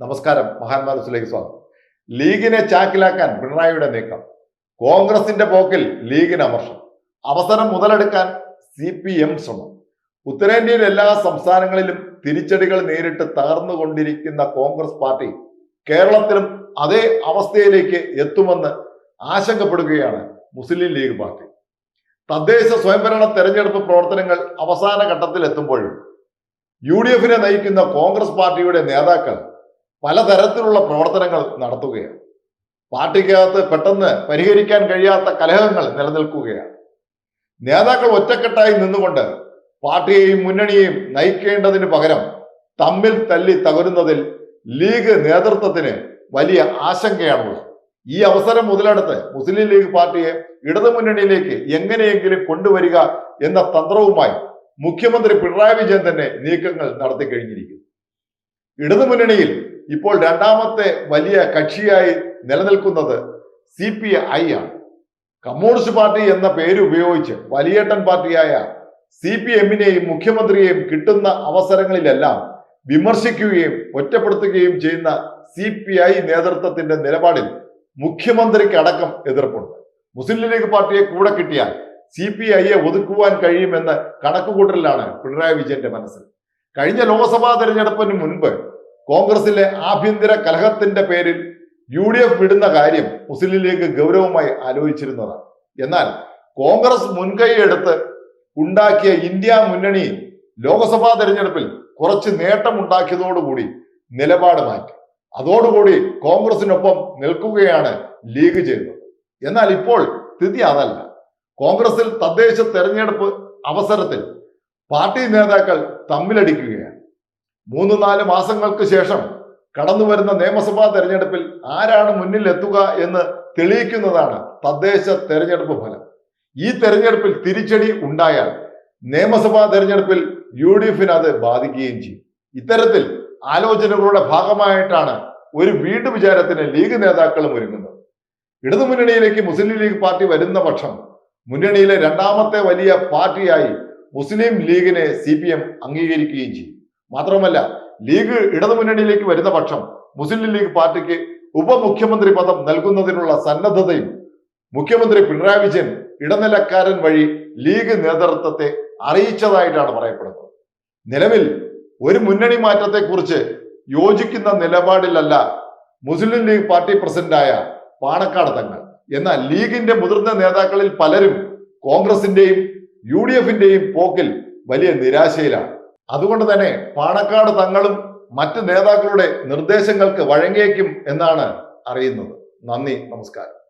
നമസ്കാരം. മഹാന്മാരസിലേക്ക് സ്വാഗതം. ലീഗിനെ ചാക്കിലാക്കാൻ പിണറായിയുടെ നീക്കം. കോൺഗ്രസിന്റെ പോക്കിൽ ലീഗിന് അമർഷം. അവസരം മുതലെടുക്കാൻ സി പി എം ശ്രമം. ഉത്തരേന്ത്യയിലെ എല്ലാ സംസ്ഥാനങ്ങളിലും തിരിച്ചടികൾ നേരിട്ട് തകർന്നുകൊണ്ടിരിക്കുന്ന കോൺഗ്രസ് പാർട്ടി കേരളത്തിലും അതേ അവസ്ഥയിലേക്ക് എത്തുമെന്ന് ആശങ്കപ്പെടുകയാണ് മുസ്ലിം ലീഗ് പാർട്ടി. തദ്ദേശ സ്വയംഭരണ തെരഞ്ഞെടുപ്പ് പ്രവർത്തനങ്ങൾ അവസാന ഘട്ടത്തിൽ എത്തുമ്പോഴും യു ഡി എഫിനെ നയിക്കുന്ന കോൺഗ്രസ് പാർട്ടിയുടെ നേതാക്കൾ പലതരത്തിലുള്ള പ്രവർത്തനങ്ങൾ നടത്തുകയാണ്. പാർട്ടിക്കകത്ത് പെട്ടെന്ന് പരിഹരിക്കാൻ കഴിയാത്ത കലഹങ്ങൾ നിലനിൽക്കുകയാണ്. നേതാക്കൾ ഒറ്റക്കെട്ടായി നിന്നുകൊണ്ട് പാർട്ടിയെയും മുന്നണിയെയും നയിക്കേണ്ടതിന് പകരം തമ്മിൽ തല്ലി തകരുന്നതിൽ ലീഗ് നേതൃത്വത്തിന് വലിയ ആശങ്കയാണുള്ളത്. ഈ അവസരം മുതലെടുത്ത് മുസ്ലിം ലീഗ് പാർട്ടിയെ ഇടതുമുന്നണിയിലേക്ക് എങ്ങനെയെങ്കിലും കൊണ്ടുവരിക എന്ന തന്ത്രവുമായി മുഖ്യമന്ത്രി പിണറായി വിജയൻ തന്നെ നീക്കങ്ങൾ നടത്തി കഴിഞ്ഞിരിക്കുന്നു. ഇടതുമുന്നണിയിൽ ഇപ്പോൾ രണ്ടാമത്തെ വലിയ കക്ഷിയായി നിലനിൽക്കുന്നത് സി പി ഐ ആണ്. കമ്മ്യൂണിസ്റ്റ് പാർട്ടി എന്ന പേര് ഉപയോഗിച്ച് വലിയേട്ടൻ പാർട്ടിയായ സി പി എമ്മിനെയും മുഖ്യമന്ത്രിയെയും കിട്ടുന്ന അവസരങ്ങളിലെല്ലാം വിമർശിക്കുകയും ഒറ്റപ്പെടുത്തുകയും ചെയ്യുന്ന സി പി ഐ നേതൃത്വത്തിന്റെ നിലപാടിൽ മുഖ്യമന്ത്രിക്ക് അടക്കം എതിർപ്പുണ്ട്. മുസ്ലിം ലീഗ് പാർട്ടിയെ കൂടെ കിട്ടിയാൽ സി പി ഐയെ ഒതുക്കുവാൻ കഴിയുമെന്ന് കണക്കുകൂട്ടലിലാണ് പിണറായി വിജയന്റെ മനസ്സിൽ. കഴിഞ്ഞ ലോക്സഭാ തെരഞ്ഞെടുപ്പിന് മുൻപ് കോൺഗ്രസിലെ ആഭ്യന്തര കലഹത്തിന്റെ പേരിൽ യു ഡി എഫ് വിടുന്ന കാര്യം മുസ്ലിം ലീഗ് ഗൗരവമായി ആലോചിച്ചിരുന്നതാണ്. എന്നാൽ കോൺഗ്രസ് മുൻകൈയെടുത്ത് ഉണ്ടാക്കിയ ഇന്ത്യ മുന്നണി ലോക്സഭാ തെരഞ്ഞെടുപ്പിൽ കുറച്ച് നേട്ടമുണ്ടാക്കിയതോടുകൂടി നിലപാട് മാറ്റി. അതോടുകൂടി കോൺഗ്രസിനൊപ്പം നിൽക്കുകയാണ് ലീഗ് ചെയ്തത് എന്നാൽ ഇപ്പോൾ സ്ഥിതി അതല്ല. കോൺഗ്രസിൽ തദ്ദേശ തെരഞ്ഞെടുപ്പ് അവസരത്തിൽ പാർട്ടി നേതാക്കൾ തമ്മിലടിക്കുകയാണ്. മൂന്ന് നാല് മാസങ്ങൾക്ക് ശേഷം കടന്നു വരുന്ന നിയമസഭാ തെരഞ്ഞെടുപ്പിൽ ആരാണ് മുന്നിൽ എത്തുക എന്ന് തെളിയിക്കുന്നതാണ് തദ്ദേശ തെരഞ്ഞെടുപ്പ് ഫലം. ഈ തെരഞ്ഞെടുപ്പിൽ തിരിച്ചടി ഉണ്ടായാൽ നിയമസഭാ തെരഞ്ഞെടുപ്പിൽ യു ഡി എഫിന് അത് ബാധിക്കുകയും ചെയ്യും. ഇത്തരത്തിൽ ആലോചനകളുടെ ഭാഗമായിട്ടാണ് ഒരു വീണ്ടു വിചാരത്തിന് ലീഗ് നേതാക്കളും ഒരുങ്ങുന്നത്. ഇടതുമുന്നണിയിലേക്ക് മുസ്ലിം ലീഗ് പാർട്ടി വരുന്ന പക്ഷം മുന്നണിയിലെ രണ്ടാമത്തെ വലിയ പാർട്ടിയായി മുസ്ലിം ലീഗിനെ സി പി എം അംഗീകരിക്കുകയും ചെയ്യും. മാത്രമല്ല ലീഗ് ഇടതുമുന്നണിയിലേക്ക് വരുന്ന പക്ഷം മുസ്ലിം ലീഗ് പാർട്ടിക്ക് ഉപമുഖ്യമന്ത്രി പദം നൽകുന്നതിനുള്ള സന്നദ്ധതയും മുഖ്യമന്ത്രി പിണറായി വിജയൻ ഇടനിലക്കാരൻ വഴി ലീഗ് നേതൃത്വത്തെ അറിയിച്ചതായിട്ടാണ് പറയപ്പെടുന്നത്. നിലവിൽ ഒരു മുന്നണി മാറ്റത്തെക്കുറിച്ച് യോജിക്കുന്ന നിലപാടിലല്ല മുസ്ലിം ലീഗ് പാർട്ടി പ്രസിഡന്റായ പാണക്കാട് തങ്ങൾ. എന്നാൽ ലീഗിന്റെ മുതിർന്ന നേതാക്കളിൽ പലരും കോൺഗ്രസിന്റെയും യു ഡി എഫിന്റെയും പോക്കിൽ വലിയ നിരാശയിലാണ്. അതുകൊണ്ട് തന്നെ പാണക്കാട് തങ്ങളും മറ്റ് നേതാക്കളുടെ നിർദ്ദേശങ്ങൾക്ക് വഴങ്ങിയേക്കും എന്നാണ് അറിയുന്നത്. നന്ദി നമസ്കാരം.